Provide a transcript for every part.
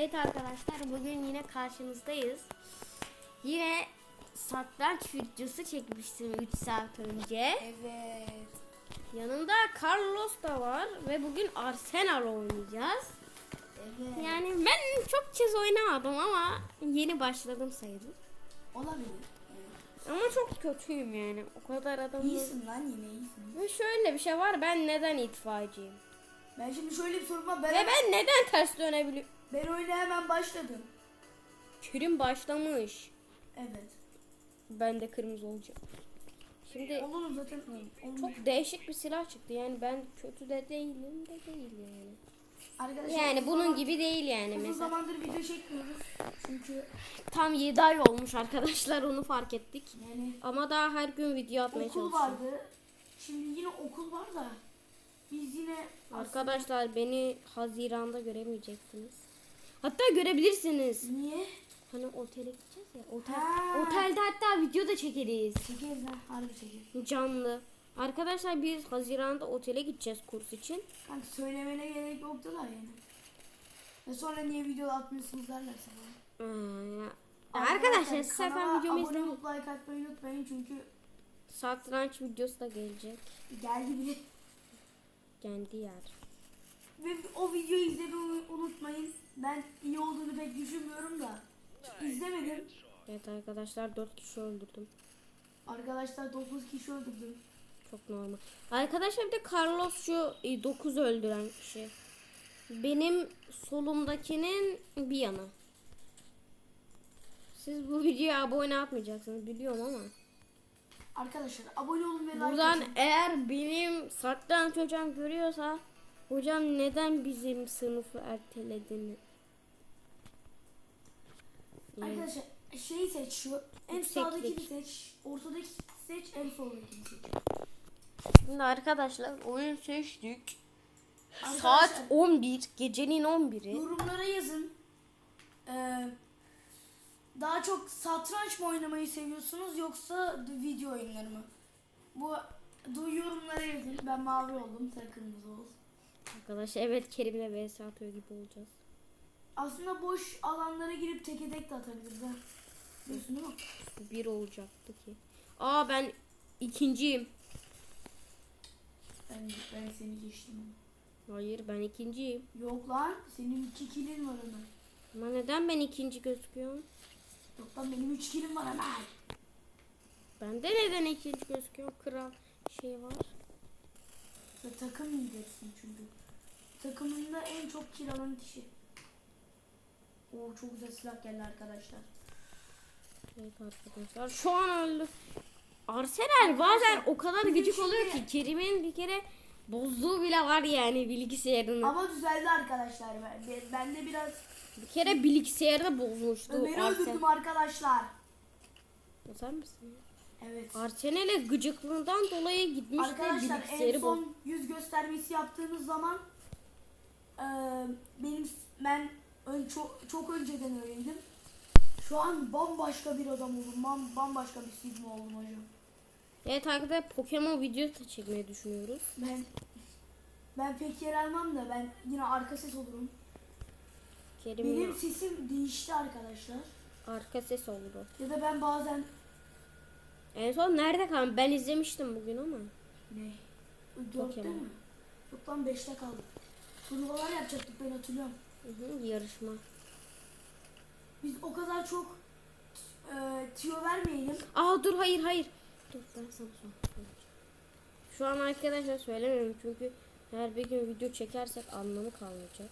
Evet arkadaşlar bugün yine karşınızdayız. Yine satranç videosu çekmiştim 3 saat önce. Evet. Yanımda Carlos da var ve bugün Arsenal oynayacağız. Evet. Yani ben çok kez oynamadım ama yeni başladım sayılır. Olabilir. Evet. Ama çok kötüyüm yani. O kadar adam. İyisin lan yine iyisin. Ve şöyle bir şey var ben neden itfaiyeciyim? Ben şimdi şöyle bir sorum var. Ben, Ve ben neden ters dönebiliyorum? Ben oyuna hemen başladım. Kerim başlamış. Evet. Ben de kırmızı olacağım. Şimdi Oğlum zaten oğlum. Çok değişik bir silah çıktı. Yani ben kötü de değilim de değil yani. Arkadaşlar Yani uzun bunun zaman- gibi değil yani Uzun mesela. zamandır video çekmiyoruz. Çünkü Tam 7 ay olmuş arkadaşlar onu fark ettik. yani Ama daha her gün video atmaya okul çalışıyorum. vardı. Şimdi yine okul var da biz yine Arkadaşlar beni Haziran'da göremeyeceksiniz. Hatta görebilirsiniz. niye? Hani otele gideceğiz ya. Otel, Ha. otelde hatta video da çekeriz. Çekeriz lan harbi çekeriz. Canlı. Arkadaşlar biz Haziran'da otele gideceğiz kurs için. Kanka söylemene gerek yoktu da yani. Ve sonra niye video atmıyorsunuz derlerse bana. Arkadaşlar siz kanala efendim videomu abone izleyin. olup like atmayı unutmayın çünkü Satranç videosu da gelecek. geldi bile. Kendi yer. Ve o videoyu izlemeyi unutmayın. Ben iyi olduğunu pek düşünmüyorum da. İzlemedim. Evet arkadaşlar 4 kişi öldürdüm. Arkadaşlar 9 kişi öldürdüm. Çok normal. Arkadaşlar bir de Carlos şu 9 öldüren kişi. Benim solumdakinin bir yanı. Siz bu videoya abone atmayacaksınız biliyorum ama. Arkadaşlar abone olun ve like Buradan eğer benim satranç hocam görüyorsa hocam neden bizim sınıfı erteledin? Yani Arkadaşlar şeyi seç şu. En Yükseklik. sağdakini seç. Ortadaki seç. En soldakini seç. Şimdi arkadaşlar oyun seçtik. Arkadaşlar, Saat 11 gecenin 11'i. Yorumlara yazın. Ee, daha çok satranç mı oynamayı seviyorsunuz yoksa video oyunları mı? Bu bu yorumlara yazın. Ben mavi oldum, sen kırmızı ol. Arkadaşlar evet Kerim'le vs atıyor gibi olacağız. Aslında boş alanlara girip teke tek de atabiliriz ha. Diyorsun değil mi? Bir olacaktı ki. Aa ben ikinciyim. Ben, ben seni geçtim. Hayır ben ikinciyim. Yok lan, senin iki kilin var hemen. Ama neden ben ikinci gözüküyorum? Yok lan benim üç kilim var hemen. Bende neden ikinci gözüküyor? Kral şey var. Ve takım lidersin çünkü. Takımında en çok kil alan kişi. Oo çok güzel silah geldi arkadaşlar. Evet arkadaşlar şu an öldü. Arsenal bazen o kadar bizim gıcık oluyor ki Kerim'in bir kere bozduğu bile var yani bilgisayarını. Ama düzeldi arkadaşlar. Ben, ben, de biraz Bir kere bilgisayarını bozmuştu Ömer'i öldürdüm arkadaşlar. Sen misin? Evet. Arsenal'e gıcıklığından dolayı gitmiş Arkadaşlar en son yüz göstermesi yaptığınız zaman eee, benim ben ön, çok, çok önceden öğrendim. Şu an bambaşka bir adam oldum. Bam, bambaşka bir sigma oldum hocam. Evet arkadaşlar Pokemon videosu çekmeyi düşünüyoruz. Ben ben pek yer almam da ben yine arka ses olurum. Kerim'in Benim sesim değişti arkadaşlar. arka ses oldu. Ya da ben bazen En son nerede kaldı? Ben izlemiştim bugün ama. ne? Dörtte mi? Yok lan beşte kaldık. Turnuvalar yapacaktık ben hatırlıyorum. Hı hı, yarışma. Biz o kadar çok e, tüyo vermeyelim. Aa dur hayır hayır. Dur ben sana sonra. Şu an arkadaşlar söylemiyorum çünkü eğer bir gün video çekersek anlamı kalmayacak.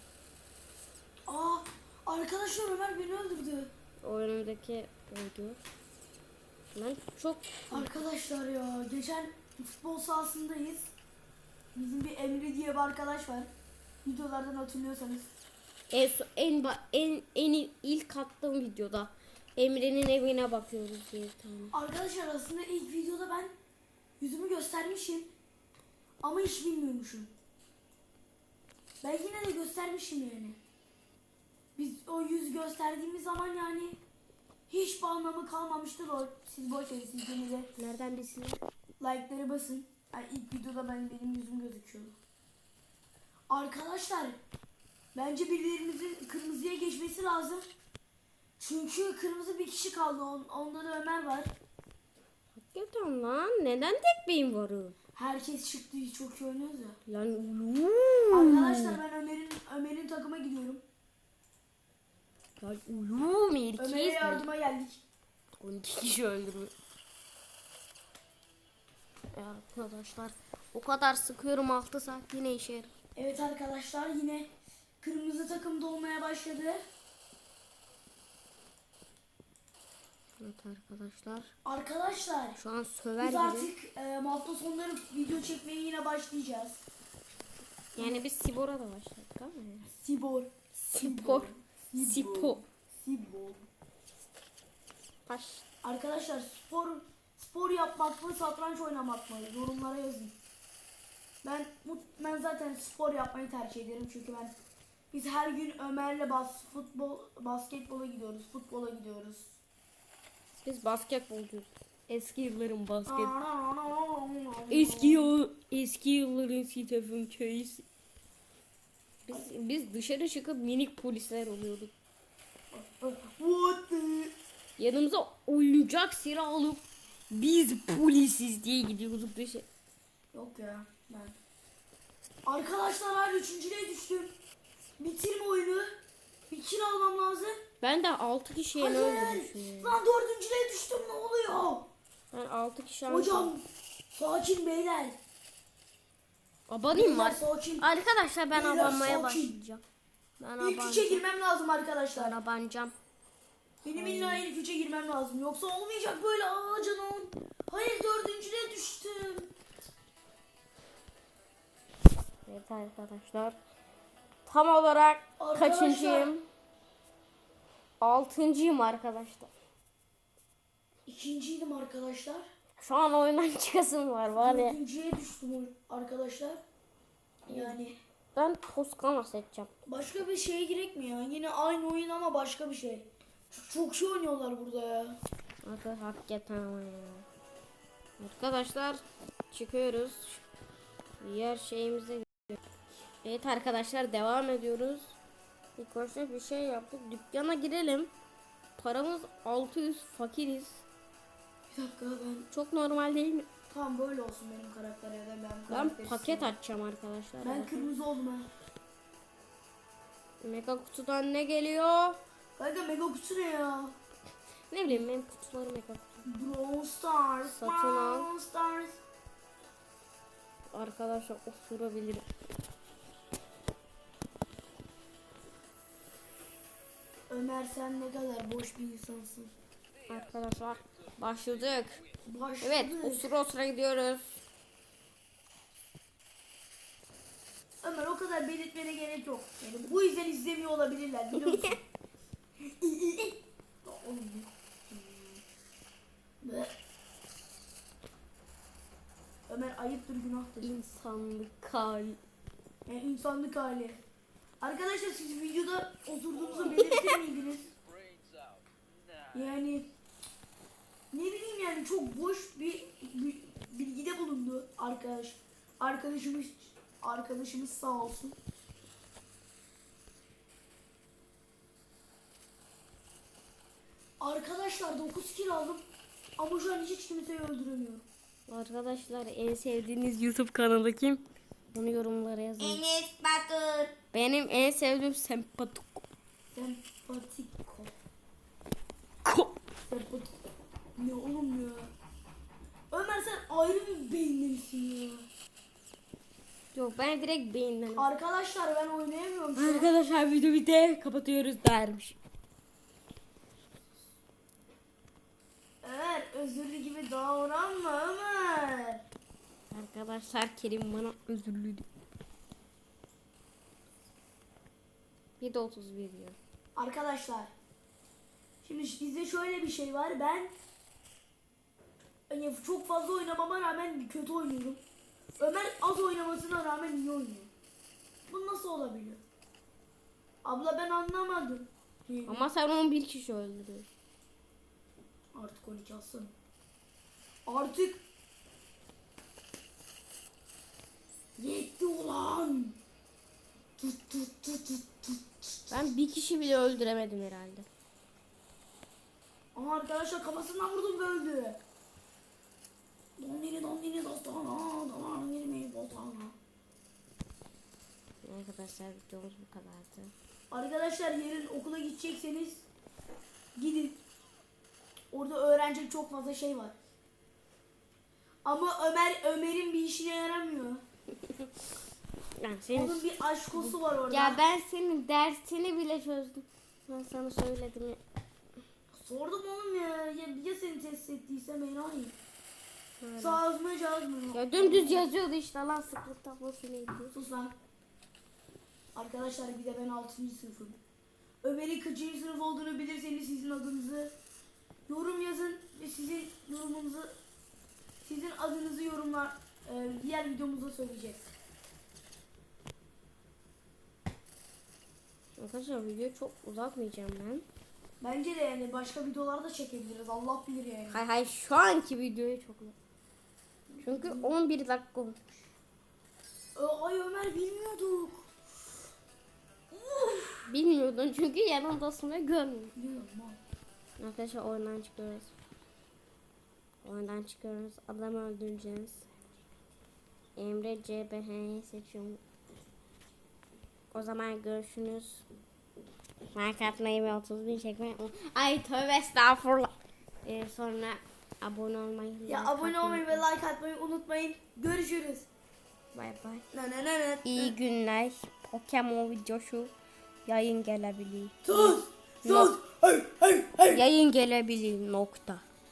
Aa arkadaşlar Ömer beni öldürdü. O önümdeki video. Ben çok Arkadaşlar ya geçen futbol sahasındayız. Bizim bir Emre diye bir arkadaş var. Videolardan hatırlıyorsanız. en en en, en ilk attığım videoda Emre'nin evine bakıyoruz diye tane. Arkadaşlar aslında ilk videoda ben yüzümü göstermişim. Ama hiç bilmiyormuşum. Ben yine de göstermişim yani. Biz o yüz gösterdiğimiz zaman yani hiç bir anlamı kalmamıştır o. Siz boş verin siz de Nereden bilsin? like'ları basın. Yani ilk videoda ben benim yüzüm gözüküyordu. Arkadaşlar Bence birbirimizin kırmızıya geçmesi lazım. Çünkü kırmızı bir kişi kaldı. On- Onda da Ömer var. Hakikaten lan neden tek beyin varım? Herkes çıktı. Çok iyi oynuyoruz ya. Lan. Arkadaşlar ben Ömer'in Ömer'in takıma gidiyorum. Lan oğlum erkeğiz Ömer'e yardıma geldik. 12 kişi öldürmüş. Ya Arkadaşlar o kadar sıkıyorum 6 saat yine işe yarar. Evet arkadaşlar yine kırmızı takım dolmaya başladı. Evet arkadaşlar Arkadaşlar şu an söver biz gibi. artık e, hafta sonları video çekmeye yine başlayacağız. Yani biz Sibor'a da başladık ama ya. Sibor. Sibor. Sipo. Sibor. Baş. Arkadaşlar spor spor yapmak mı satranç oynamak mı? Yorumlara yazın. Ben ben zaten spor yapmayı tercih ederim çünkü ben biz her gün Ömer'le bas futbol basketbola gidiyoruz, futbola gidiyoruz. Biz basketbolcuyuz. Eski yılların basket. Eski yıl, eski yılların Stephen Curry'si. Biz, biz dışarı çıkıp minik polisler oluyorduk. What the? Yanımıza oyuncak silah alıp biz polisiz diye gidiyorduk dışarı. Yok ya ben. Arkadaşlar abi üçüncüye düştüm. Bitirme oyunu. Bir kill almam lazım. Ben de 6 kişiye ne öldürmüşüm. Lan dördüncüye düştüm ne oluyor? Ben 6 kişi. Hocam sakin beyler. Abanayım mı? Sakin. Arkadaşlar ben Beyler, abanmaya sakin. başlayacağım. Ben İlk üçe abanacağım. girmem lazım Ben arkadaşlar. abanacağım. Benim illa ilk üçe girmem lazım. Yoksa olmayacak böyle aa canım. Hayır dördüncüye düştüm. Evet arkadaşlar. Tam olarak Arkadaşlar. kaçıncıyım? Altıncıyım arkadaşlar. İkinciydim arkadaşlar. Şu an oyundan çıkasım var var ya. Dördüncüye düştüm arkadaşlar. Yani Ben Toskana seçeceğim. başka bir şeye girek mi ya? Yine aynı oyun ama başka bir şey. Çok, çok şey oynuyorlar burada ya. Arkadaşlar hakikaten ama ya. Arkadaşlar çıkıyoruz. Diğer şeyimize gidiyoruz. Evet arkadaşlar devam ediyoruz. İlk başta bir şey yaptık. Dükkana girelim. Paramız 600 fakiriz. Dakika ben Çok normal değil mi? tam böyle olsun benim karakter ya da ben Ben paket istiyorum. açacağım arkadaşlar. Ben Bakın. kırmızı oldum ha. Mega kutudan ne geliyor? Kanka mega kutu ne ya? Ne bileyim benim kutuları mega kutu. Brawl Stars. Satın al. Brawl Stars. Arkadaşlar osurabilirim. Ömer sen ne kadar boş bir insansın. Arkadaşlar başladık. Başladık. Evet osura osura gidiyoruz. Ömer o kadar belirtmene gerek yok. Yani bu yüzden izlemiyor olabilirler biliyor musun? Ömer ayıptır günahtır. İnsanlık hali. Yani insanlık hali. Arkadaşlar siz videoda oturduğunuzu belirtir miydiniz? Yani ne bileyim yani çok boş bir, bilgide bulundu arkadaş. Arkadaşımız arkadaşımız sağ olsun. Arkadaşlar 9 kill aldım ama şu an hiç kimseyi öldüremiyorum. Arkadaşlar en sevdiğiniz YouTube kanalı kim? Bunu yorumlara yazın. Enes Batur. Benim en sevdiğim sempatik. Sempatiko. Ko- Sempatiko. Ne oğlum ya? Ömer sen ayrı bir beyinli misin ya? Yok ben direkt beyinden. Arkadaşlar ben oynayamıyorum şu an. Arkadaşlar video bitti kapatıyoruz dermiş. Ömer özürlü gibi davranma Ömer. Arkadaşlar Kerim bana özürlüydü. Bir de 31 diyor. Arkadaşlar. Şimdi bizde şöyle bir şey var. Ben hani çok fazla oynamama rağmen kötü oynuyorum. Ömer az oynamasına rağmen iyi oynuyor. Bu nasıl olabiliyor? Abla ben anlamadım. Yani Ama sen 11 kişi öldürüyorsun. Artık 12 alsana. Artık yetti ulan. Tut tut tut tut tut Ben bir kişi bile öldüremedim herhalde. Ama arkadaşlar kafasından vurdum ve öldü. Dondini dondini dostana, damarım girmeyi botana. Arkadaşlar videomuz bu kadardı. Arkadaşlar yarın okula gidecekseniz gidin. Orada öğrenecek çok fazla şey var. Ama Ömer Ömer'in bir işine yaramıyor. Yani senin... Onun bir aşkosu var orada. Ya ben senin dersini bile çözdüm. Ben sana söyledim ya. Sordum oğlum ya. Ya, ya seni test ettiysem enayi. Öyle. Sağ caz mı? Ya dümdüz yazıyordu işte lan sıklık tablosu neydi? Sus lan. Arkadaşlar bir de ben 6. sınıfım. Ömer'in kaçıncı sınıf olduğunu bilirseniz sizin adınızı yorum yazın ve sizin yorumunuzu sizin adınızı yorumlar e, diğer videomuzda söyleyeceğiz. Arkadaşlar video çok uzatmayacağım ben. Bence de yani başka videolar da çekebiliriz. Allah bilir yani. Hay hay şu anki videoyu çok Çünkü 11 dakika olmuş. Ö- Ay Ömer bilmiyorduk. Bilmiyordun çünkü görmüyorum. Biliyorum ha. Arkadaşlar oyundan çıkıyoruz. Oyundan çıkıyoruz. Adamı öldüreceğiz. Emre CBH'yi seçiyorum. O zaman görüşürüz. Like atmayı ve 30 bin çekmeyi. Ay tövbe estağfurullah. Ee, sonra abone olmayı. Ya like abone olmayı ve like atmayı unutmayın. Görüşürüz. Bay bay. Na na na na. İyi günler. Pokemon videosu yayın gelebilir. Sus. Sus. Hey hey hey. Yayın gelebilir nokta.